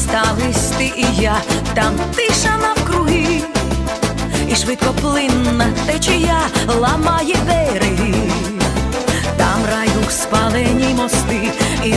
зостались ти і я, там тиша навкруги, і швидко плинна течія ламає береги, там раю спалені мости. і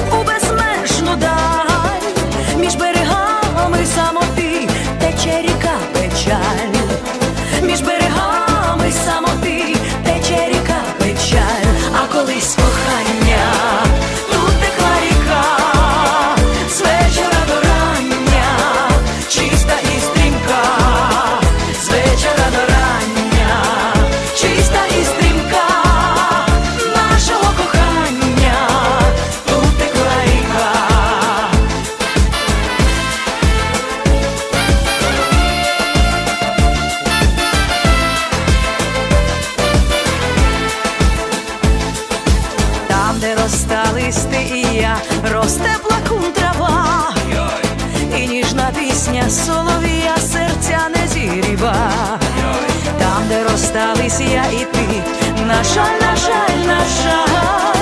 листи і я, росте плакун трава, і ніжна пісня соловія серця не зіріва. Там, де розстались я і ти, на жаль, на жаль, на жаль,